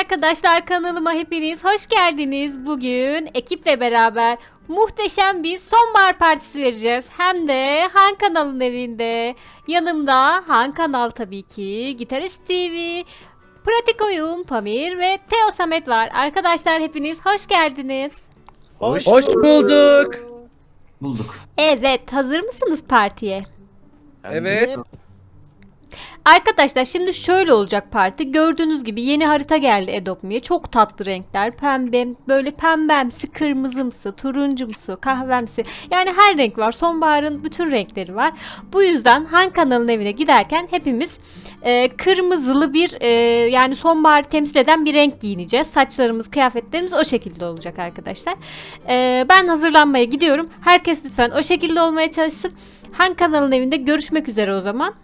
arkadaşlar kanalıma hepiniz hoş geldiniz. Bugün ekiple beraber muhteşem bir sonbahar partisi vereceğiz. Hem de Han kanalın evinde. Yanımda Han kanal tabii ki, Gitarist TV, Pratik Oyun, Pamir ve Teo Samet var. Arkadaşlar hepiniz hoş geldiniz. Hoş, Hoş bulduk. bulduk. Evet hazır mısınız partiye? Evet. Arkadaşlar şimdi şöyle olacak parti. Gördüğünüz gibi yeni harita geldi Adopt Çok tatlı renkler. Pembe, böyle pembemsi, kırmızımsı, turuncumsu, kahvemsi. Yani her renk var. Sonbaharın bütün renkleri var. Bu yüzden Han kanalın evine giderken hepimiz e, kırmızılı bir e, yani sonbaharı temsil eden bir renk giyineceğiz. Saçlarımız, kıyafetlerimiz o şekilde olacak arkadaşlar. E, ben hazırlanmaya gidiyorum. Herkes lütfen o şekilde olmaya çalışsın. Han kanalın evinde görüşmek üzere o zaman.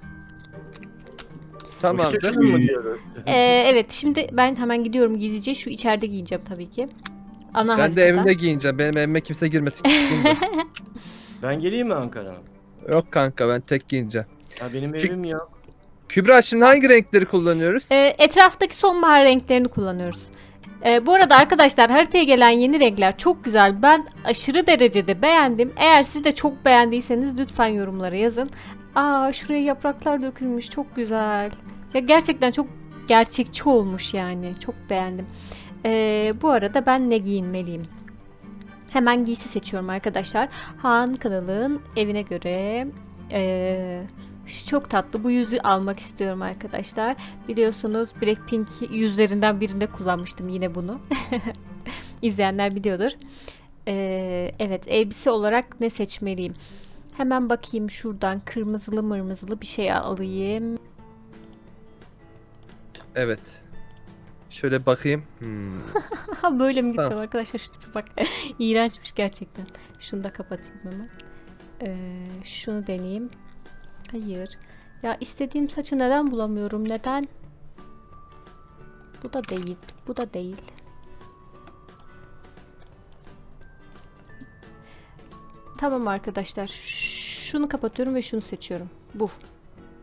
Tamamdır. Ee, evet şimdi ben hemen gidiyorum gizlice şu içeride giyineceğim tabii ki. Ana Ben de haritadan. evimde giyineceğim. Benim evime kimse girmesin. Ben geleyim mi Ankara? Yok kanka ben tek giyineceğim. Ya benim Çık- evim yok. Kübra şimdi hangi renkleri kullanıyoruz? Ee, etraftaki sonbahar renklerini kullanıyoruz. Ee, bu arada arkadaşlar haritaya gelen yeni renkler çok güzel. Ben aşırı derecede beğendim. Eğer siz de çok beğendiyseniz lütfen yorumlara yazın. Aa şuraya yapraklar dökülmüş çok güzel. Ya gerçekten çok gerçekçi olmuş yani. Çok beğendim. Ee, bu arada ben ne giyinmeliyim? Hemen giysi seçiyorum arkadaşlar. Han kanalın evine göre ee, şu çok tatlı. Bu yüzü almak istiyorum arkadaşlar. Biliyorsunuz Blackpink yüzlerinden birinde kullanmıştım yine bunu. İzleyenler biliyordur. Ee, evet elbise olarak ne seçmeliyim? Hemen bakayım şuradan kırmızılı mırmızılı bir şey alayım. Evet. Şöyle bakayım. Hmm. Böyle mi gitsem Tamam. arkadaşlar şu tipe bak. İğrençmiş gerçekten. Şunu da kapatayım hemen. Ee, şunu deneyeyim. Hayır. Ya istediğim saçı neden bulamıyorum? Neden? Bu da değil. Bu da değil. Tamam arkadaşlar. Şunu kapatıyorum ve şunu seçiyorum. Bu.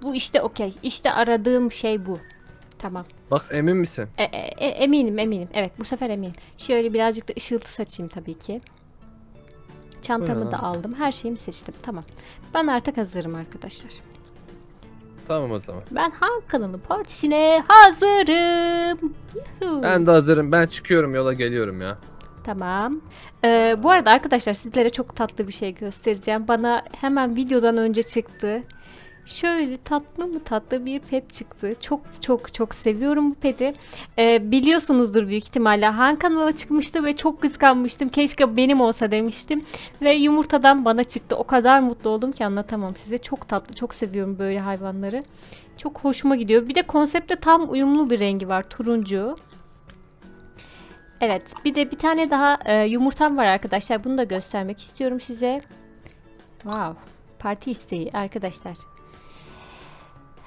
Bu işte okey. İşte aradığım şey bu. Tamam. Bak emin misin? E, e, e, eminim eminim. Evet bu sefer eminim. Şöyle birazcık da ışıltı saçayım tabii ki. Çantamı Ya. da aldım. Her şeyimi seçtim. Tamam. Ben artık hazırım arkadaşlar. Tamam o zaman. Ben Han kanalı partisine hazırım. Yuhu. Ben de hazırım. Ben çıkıyorum yola geliyorum ya. Tamam. Ee, bu arada arkadaşlar sizlere çok tatlı bir şey göstereceğim. Bana hemen videodan önce çıktı. Şöyle tatlı mı tatlı bir pet çıktı. Çok çok çok seviyorum bu peti. Ee, biliyorsunuzdur büyük ihtimalle. Han kanala çıkmıştı ve çok kıskanmıştım. Keşke benim olsa demiştim. Ve yumurtadan bana çıktı. O kadar mutlu oldum ki anlatamam size. Çok tatlı. Çok seviyorum böyle hayvanları. Çok hoşuma gidiyor. Bir de konsepte tam uyumlu bir rengi var. Turuncu. Evet, bir de bir tane daha e, yumurtam var arkadaşlar. Bunu da göstermek istiyorum size. Wow, parti isteği arkadaşlar.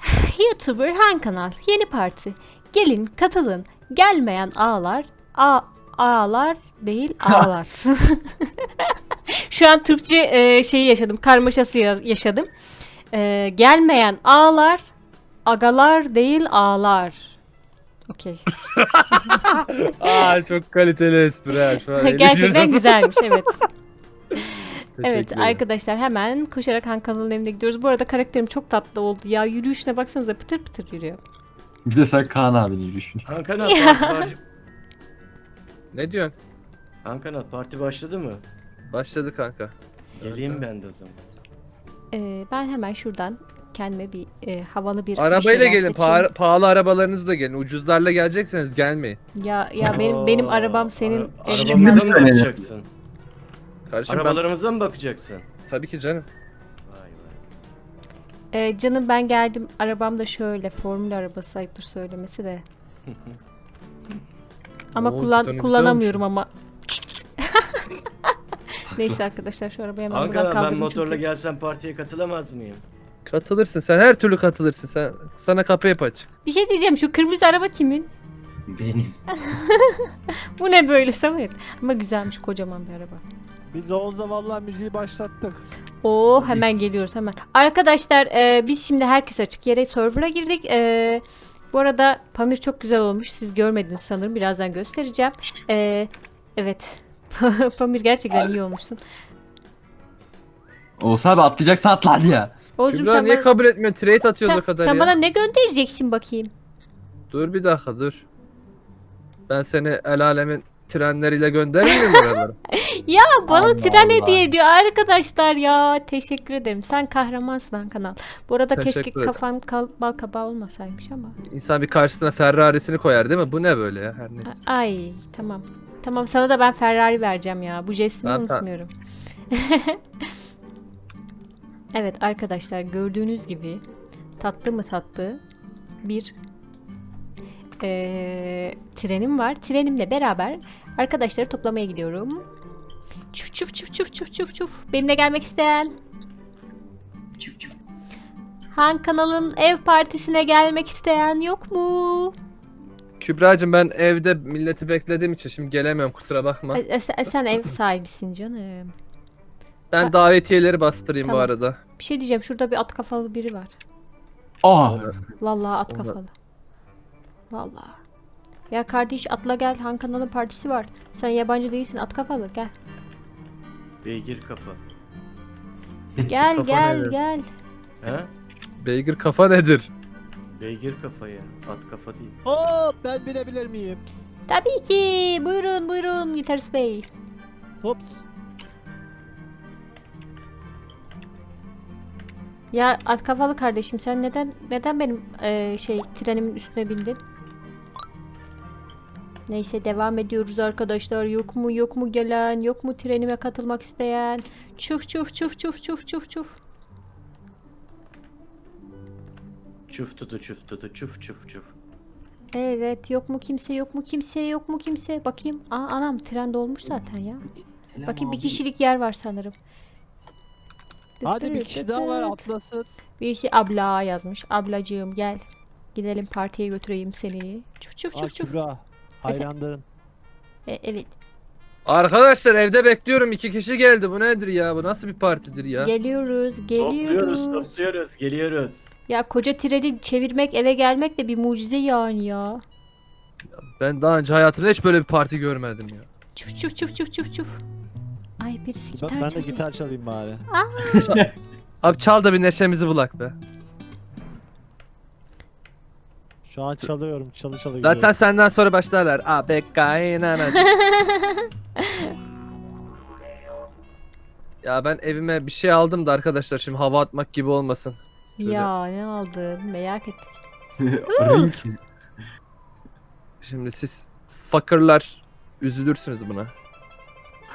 YouTuber Han Kanal yeni parti. Gelin katılın. Gelmeyen ağlar. A ağlar değil ağlar. Şu an Türkçe e, şeyi yaşadım. Karmaşası ya- yaşadım. E, gelmeyen ağlar. Agalar değil ağlar. Okey. Aa çok kaliteli espri ha. Şu an Gerçekten güzelmiş evet. Evet arkadaşlar hemen koşarak Han kanalının evine gidiyoruz. Bu arada karakterim çok tatlı oldu ya. Yürüyüşüne baksanıza pıtır pıtır yürüyor. Bir de sen Kaan abini yürüyüşünü. Parti, baş... Ne diyorsun? Ankara parti başladı mı? Başladı kanka. Geleyim ben de o zaman. Ee, ben hemen şuradan kendime bir e, havalı bir Arabayla gelin. seçeyim. Pahalı, pahalı arabalarınızla gelin. Ucuzlarla gelecekseniz gelmeyin. Ya ya benim benim arabam senin ara- arabamıza mı Şimdi- bakacaksın? Kardeşim ben Arabalarımıza mı bakacaksın? tabii ki canım. Vay vay. Ee, canım ben geldim. Arabam da şöyle formül arabası ayıptır söylemesi de. Ama Oo, kullan bir tane güzel kullanamıyorum ama. Neyse arkadaşlar şu arabayı hemen buradan Ankara ben motorla çünkü. gelsem partiye katılamaz mıyım? Katılırsın. Sen her türlü katılırsın. Sen sana kapı hep açık. Bir şey diyeceğim şu kırmızı araba kimin? Benim. Bu ne böyle Samet? Ama güzelmiş kocaman bir araba. Biz Oğuz'la vallahi müziği başlattık. Oo hemen geliyoruz hemen. Arkadaşlar e, biz şimdi herkes açık yere server'a girdik. E, Bu arada Pamir çok güzel olmuş. Siz görmediniz sanırım. Birazdan göstereceğim. Ee, evet. Pamir gerçekten iyi olmuşsun. Olsa abi atlayacaksan atla hadi ya. Oğuzcum Kübra sen, niye bana, kabul etmiyor? Trade atıyoruz sen, o kadar sen ya. bana ne göndereceksin bakayım? Dur bir dakika dur. Ben seni el alemin trenleriyle mi oralara? Ya bana Allah tren Allah. hediye ediyor arkadaşlar ya. Teşekkür ederim. Sen kahramansın Han kanal. Bu arada keşke Teşekkür ederim. kafan kal, bal kabağı olmasaymış ama. İnsan bir karşısına Ferrari'sini koyar değil mi? Bu ne böyle ya her neyse. A- Ay tamam. Tamam sana da ben Ferrari vereceğim ya. Bu jestimi Ben ta- unutmuyorum. evet arkadaşlar gördüğünüz gibi tatlı mı tatlı bir eee, trenim var. Trenimle beraber arkadaşları toplamaya gidiyorum. Çuf çuf çuf çuf çuf çuf çuf. Benimle gelmek isteyen Çık çık. Han kanalın ev partisine gelmek isteyen yok mu? Kübra'cığım ben evde milleti beklediğim için şimdi gelemiyorum kusura bakma. E, e, sen, sen ev sahibisin canım. Ben davetiyeleri bastırayım bu Tamam. arada. Bir şey diyeceğim. Şurada bir at kafalı biri var. Aa. Vallahi at Onlar- kafalı. Vallahi. Ya kardeş atla gel. Han kanalın partisi var. Sen yabancı değilsin. At kafalı gel. Beygir kafa. Gel Kafa gel nedir? gel. Ha? Beygir kafa nedir? Beygir kafa ya. At kafa değil. Hop ben binebilir miyim? Tabii ki. Buyurun buyurun Gitarist Bey. Hops. Ya at kafalı kardeşim sen neden neden benim eee, şey trenimin üstüne bindin? Neyse devam ediyoruz arkadaşlar. Yok mu yok mu gelen, yok mu trenime katılmak isteyen? Çuf çuf çuf çuf çuf çuf çuf. Çuf tutu çuf tutu çuf çuf çuf. Evet yok mu kimse yok mu kimse yok mu kimse. Bakayım. Aa anam tren dolmuş zaten ya. Bakayım bir kişilik yer var sanırım. Hadi bir kişi daha var atlasın. Birisi abla yazmış. Ablacığım gel. Gidelim partiye götüreyim seni. Çuf çuf çuf çuf. Kübra. Hayranların. E, evet. Arkadaşlar evde bekliyorum iki kişi geldi bu nedir ya bu nasıl bir partidir ya? Geliyoruz, Topluyoruz geliyoruz. topluyoruz geliyoruz. Ya koca treni çevirmek eve gelmek de bir mucize yani ya. Ben daha önce hayatımda hiç böyle bir parti görmedim ya. Çuf çuf çuf çuf çuf çuf. Ay birisi Ben, gitar ben de çalıyor. gitar çalayım bari. Abi çal da bir neşemizi bulak be. Şu an çalıyorum çalı çalı Zaten gidiyorum. senden sonra başlarlar. Abi kaynana. ya ben evime bir şey aldım da arkadaşlar şimdi hava atmak gibi olmasın. Şöyle. Ya ne aldın merak ettim. Ring. Şimdi siz fuckerlar üzülürsünüz buna.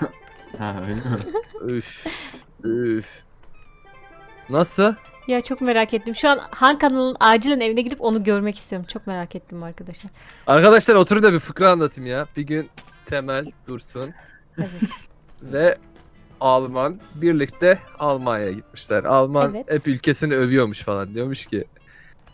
Ha öyle mi? Üf. Üf. Nasıl? Ya çok merak ettim. Şu an Han kanalın acilen evine gidip onu görmek istiyorum. Çok merak ettim arkadaşlar. Arkadaşlar oturun da bir fıkra anlatayım ya. Bir gün Temel, Dursun Evet. ve Alman birlikte Almanya'ya gitmişler. Alman Evet. hep ülkesini övüyormuş falan. Diyormuş ki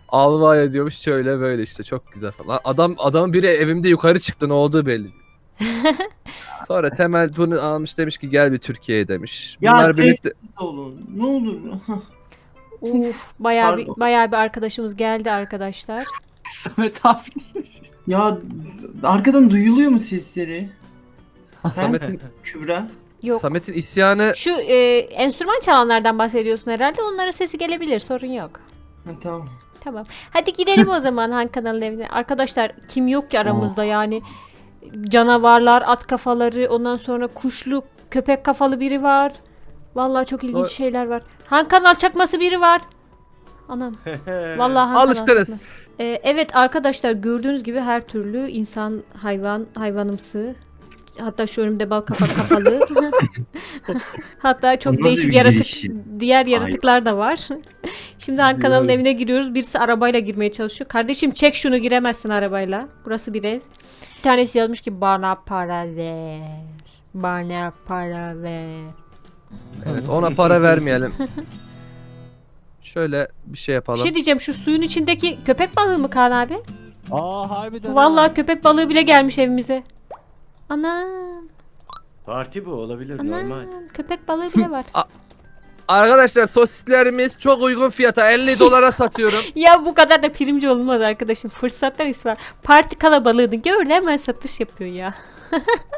Almanya diyormuş şöyle böyle işte çok güzel falan. Adam adamın biri evimde yukarı çıktı ne olduğu belli. değil. Sonra Temel bunu almış demiş ki gel bir Türkiye'ye demiş. Ya Bunlar birlikte olun. Ne olur. Uf bayağı bir, Pardon. bayağı bir arkadaşımız geldi arkadaşlar. Samet abi. ya arkadan duyuluyor mu sesleri? Samet'in Kübra. Yok. Samet'in isyanı Şu e, enstrüman çalanlardan bahsediyorsun herhalde. Onların sesi gelebilir. Sorun yok. Ha, tamam. Tamam. Hadi gidelim o zaman Han kanalın evine. Arkadaşlar kim yok ki aramızda yani canavarlar, at kafaları, ondan sonra kuşlu, köpek kafalı biri var. Vallahi çok ilginç So- şeyler var. Han kanal çakması biri var. Anam. Vallahi Han kanal Alışkınız. çakması. Ee, evet arkadaşlar gördüğünüz gibi her türlü insan, hayvan, hayvanımsı. Hatta şu önümde bal kafa kafalı. Hatta çok Nasıl değişik bir yaratık, değişim? diğer yaratıklar da var. Şimdi Han kanalın evine giriyoruz. Birisi arabayla girmeye çalışıyor. Kardeşim çek şunu giremezsin arabayla. Burası bir ev. Bir tanesi yazmış ki bana para ver. Bana para ver. Evet ona para vermeyelim. Şöyle bir şey Bir yapalım. şey diyeceğim şu suyun içindeki köpek balığı mı Kaan abi? Aa harbiden. ha. Vallahi köpek balığı bile gelmiş evimize. Anam, Parti bu olabilir anam normal. köpek balığı bile var. Arkadaşlar sosislerimiz çok uygun fiyata 50 dolara satıyorum. Ya bu kadar da primci olmaz arkadaşım. Fırsatlar ismi. Parti kalabalığını gör hemen satış yapıyor ya.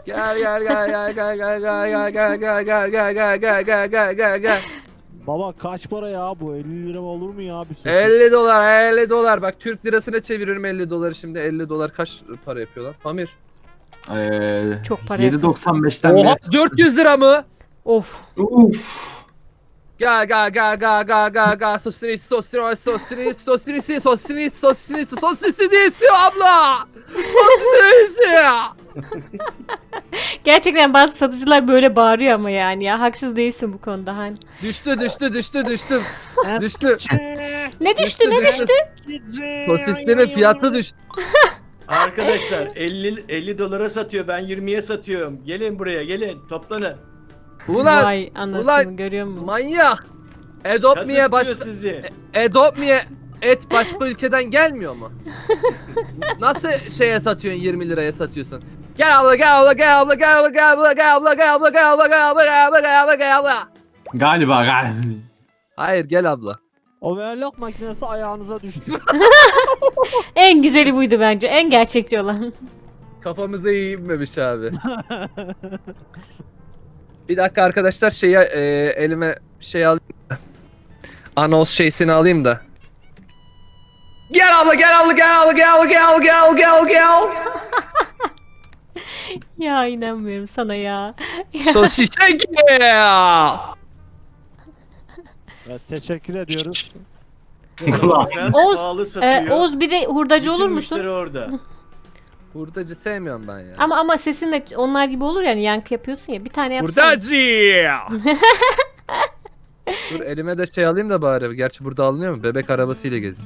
Gel gel gel gel gel gel gel gel gel gel gel gel gel gel gel gel gel. Baba kaç para ya bu 50 lira olur mu ya bir sosis? 50 dolar 50 dolar bak Türk lirasına çeviriyorum 50 doları şimdi 50 dolar kaç para yapıyor lan Pamir? Ee, Çok para yapıyor. 7.95'ten Oha beri 400 lira mı? Of. Uf. Gel gel gel gel gel gel gel sosiniz sosiniz sosiniz sosiniz sosiniz sosiniz sosisi değilsin abla. Sosisi ya. Gerçekten bazı satıcılar böyle bağırıyor ama yani ya. Haksız değilsin bu konuda hani. Düştü düştü düştü düştü. düştü. Ne düştü ne düştü? Sosislerin fiyatı düştü. Arkadaşlar 50 50 dolara satıyor. Ben 20'ye satıyorum. Gelin buraya gelin. Toplanın. Ulan Vay anasını ulan, görüyor musun? manyak. Adopt me'ye Kazıklıyor başka sizi. Adopt me'ye et başka ülkeden gelmiyor mu? Nasıl şeye satıyorsun 20 liraya satıyorsun? Gel abla gel abla gel abla gel abla gel abla gel abla gel abla gel abla gel abla gel abla gel abla gel abla. galiba galiba. Hayır gel abla. Overlock makinesi ayağınıza düştü. En güzeli buydu bence. En gerçekçi olan. Kafamıza iyi inmemiş abi. Bir dakika arkadaşlar şeyi e, elime şey alayım. da. Anons şeysini alayım da. Gel abla gel abla gel abla gel abla gel abla gel abla gel abla gel. ya inanmıyorum sana ya. Sosise gel. Evet, teşekkür ediyoruz. Ben Oğuz, pahalı satıyor. Ee, Oğuz bir de hurdacı olur Bütün musun? müşteri orada. Hurdacı sevmiyorum ben ya. Ama ama sesin de onlar gibi olur yani yankı yapıyorsun ya. Bir tane yapsana. Hurdacı. Dur elime de şey alayım da bari. Gerçi burada alınıyor mu? Bebek arabasıyla gezin.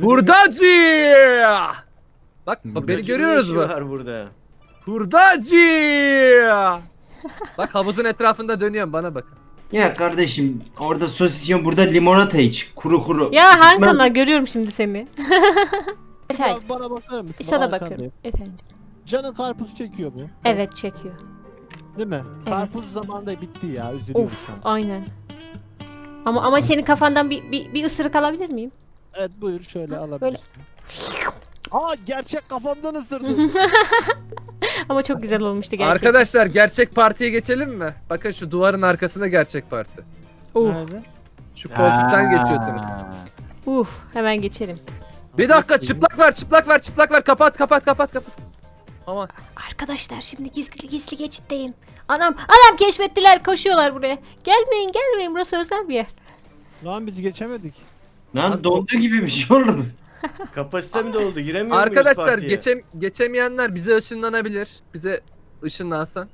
Hurdacı. Bak, bak beni Hurdacının görüyoruz işi mu? var burada. Hurdacı. Bak havuzun etrafında dönüyorum bana bakın. Ya kardeşim orada sosis yiyorsun burada limonata iç. Kuru kuru. Ya Han Ben- görüyorum şimdi seni. Efendim. Bana, bana bakar mısın? Sana Arkandayım. bakıyorum. Efendim. Canın karpuz çekiyor mu? Evet çekiyor. Değil mi? Evet. Karpuz zamanında bitti ya. Üzülüyorum Of an. aynen. Ama ama senin kafandan bir, bir, bir ısırık alabilir miyim? Evet buyur şöyle alabilirsin. Aa gerçek kafamdan ısırdı. Ama çok güzel olmuştu gerçekten. Arkadaşlar gerçek partiye geçelim mi? Bakın şu duvarın arkasında gerçek parti. Uf, Nerede? Şu koltuktan geçiyorsunuz. uf, hemen geçelim. Bir dakika çıplak var çıplak var çıplak var kapat kapat kapat kapat. Aman Arkadaşlar şimdi gizli gizli geçitteyim. Anam, anam keşfettiler koşuyorlar buraya. Gelmeyin gelmeyin burası özel bir yer. Lan biz geçemedik. Lan dondu gibi bir şey oldu. Kapasite mi doldu? Giremiyor muyuz arkadaşlar partiye? geçem geçemeyenler bize ışınlanabilir. Bize ışınlansın.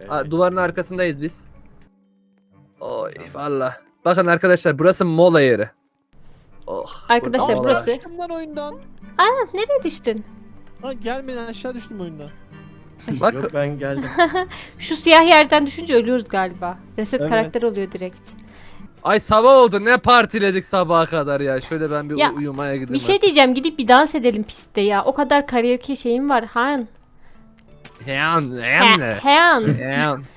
Evet. Duvarın arkasındayız biz. Oy valla. Bakın arkadaşlar burası mola yeri. Oh. Arkadaşlar burası-. Düştüm lan oyundan. Nereye düştün? Lan gelmeden aşağı düştüm oyundan. Bak Yok ben geldim. Şu siyah yerden düşünce ölüyoruz galiba. Reset Evet. karakter oluyor direkt. Ay sabah oldu ne partiledik sabaha kadar ya. Şöyle ben bir Ya, uyumaya gideyim. Bir şey diyeceğim gidip bir dans edelim pistte ya. O kadar karaoke şeyim var. Han. Heyan, He- heyan ne? Han. Heyan.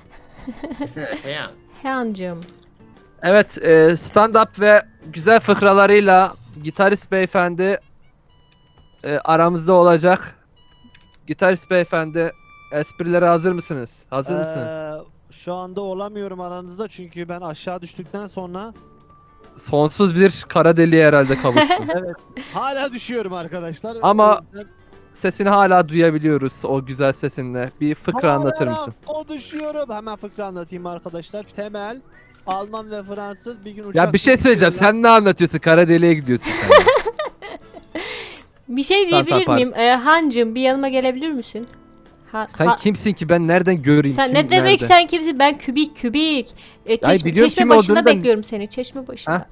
Ya. Hancığım. Evet, e, stand-up ve güzel fıkralarıyla gitarist beyefendi e, aramızda olacak. Gitarist beyefendi, esprilere hazır mısınız? Hazır mısınız? Şu anda olamıyorum aranızda çünkü ben aşağı düştükten sonra Sonsuz bir kara deliğe herhalde kavuştum. evet hala düşüyorum arkadaşlar. Ama- O yüzden- Sesini hala duyabiliyoruz o güzel sesinle. Bir fıkra Hala anlatır mısın? O düşüyorum. Hemen fıkra anlatayım arkadaşlar. Temel Alman ve Fransız bir gün uçak Ya bir şey söyleyeceğim. Sen ne anlatıyorsun? Kara deliğe gidiyorsun sen. Bir şey Tamam, diyebilir tamam, miyim? Ee, Hancığım bir yanıma gelebilir misin? Ha, sen ha- kimsin ki ben nereden göreyim? sen kim ne demek nerede? sen kimsin? Ben kübik kübik. Ee, çeşme, biliyorum çeşme kim başında olduğunu da- bekliyorum seni. Çeşme başında. Ha?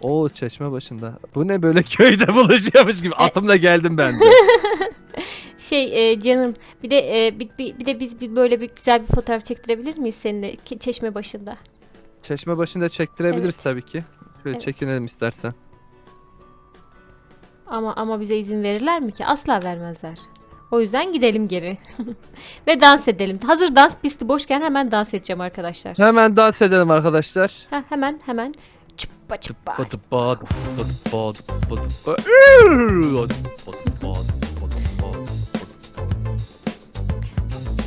Oo çeşme başında. Bu ne böyle köyde buluşuyormuş gibi. Atımla geldim ben de. Şey e, canım bir de e, bir, bir, bir de biz bir böyle bir güzel bir fotoğraf çektirebilir miyiz seninle Ki- çeşme başında? Çeşme başında çektirebiliriz Evet. tabii ki. Şöyle Evet. çekinelim istersen. Ama ama bize izin verirler mi ki? Asla vermezler. O yüzden gidelim geri. Ve dans edelim. Hazır dans pisti boşken hemen dans edeceğim arkadaşlar. Hemen dans edelim arkadaşlar. Ha, hemen hemen. Çıppa çıppa. Tıpa, tıpa tıpa.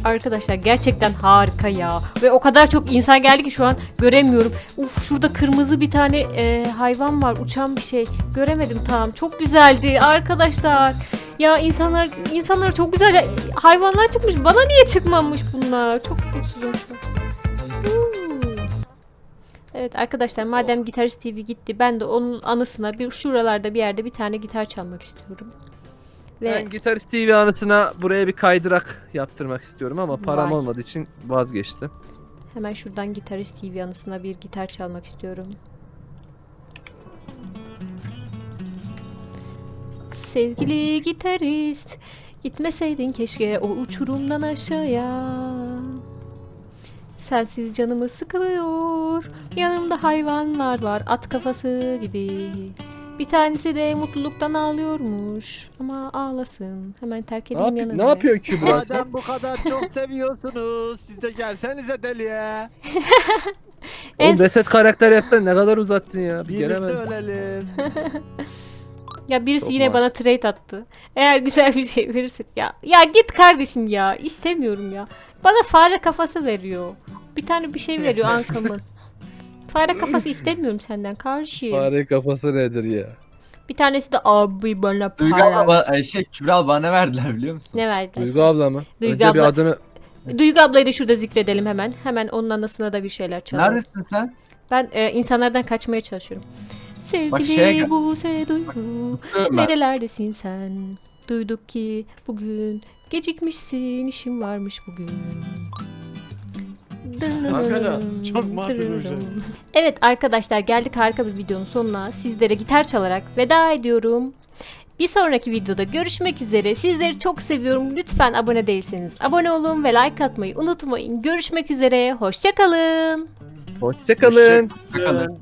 Arkadaşlar gerçekten harika ya. Ve o kadar çok insan geldi ki şu an göremiyorum. Uf şurada kırmızı bir tane e, hayvan var. Uçan bir şey. Göremedim tam. Çok güzeldi arkadaşlar. Ya insanlar insanlar çok güzel hayvanlar çıkmış. Bana niye çıkmamış bunlar? Çok mutsuzum şu an. Evet arkadaşlar madem Gitarist TV gitti ben de onun anısına bir şuralarda bir yerde bir tane gitar çalmak istiyorum. Ve Ben Gitarist TV anısına buraya bir kaydırak yaptırmak istiyorum ama param Vay. olmadığı için vazgeçtim. Hemen şuradan Gitarist TV anısına bir gitar çalmak istiyorum. Sevgili gitarist, gitmeseydin keşke o uçurumdan aşağıya. Sensiz canımı sıkılıyor. Yanımda hayvanlar var, at kafası gibi. Bir tanesi de mutluluktan ağlıyormuş. Ama ağlasın. Hemen terk Ne, edeyim yapıyor, yanına. ne yapıyorsun Kübra? Madem bu kadar çok seviyorsunuz siz de gelsenize deliye. En- Oğlum Reset karakter yaptın ne kadar uzattın ya. Bir Birlikte gelemedim. ölelim. Ya birisi Çok yine bana trade attı. Eğer güzel bir şey verirse ya ya git kardeşim ya istemiyorum ya. Bana fare kafası veriyor. Bir tane bir şey veriyor ankamın. Fare kafası istemiyorum senden karşı. Fare kafası nedir ya? Bir tanesi de abi bana Duygu para. abla, ba- şey Kübra bana ne verdiler biliyor musun? Ne verdiler? Duygu abla mı? Duygu Önce bir abla- adını... Duygu ablayı da şurada zikredelim hemen. Hemen onun anısına da bir şeyler çalalım. Neredesin sen? Ben e, insanlardan kaçmaya çalışıyorum. Sevgili şeye Buse Duygu. Nerelerdesin sen? Duyduk ki bugün gecikmişsin, işim varmış bugün. Hakan çok mantıklı bir şey. Evet arkadaşlar geldik harika bir videonun sonuna. Sizlere gitar çalarak veda ediyorum. Bir sonraki videoda görüşmek üzere. Sizleri çok seviyorum. Lütfen abone değilseniz abone olun ve like atmayı unutmayın. Görüşmek üzere. Hoşçakalın. Hoşçakalın. Bakalım.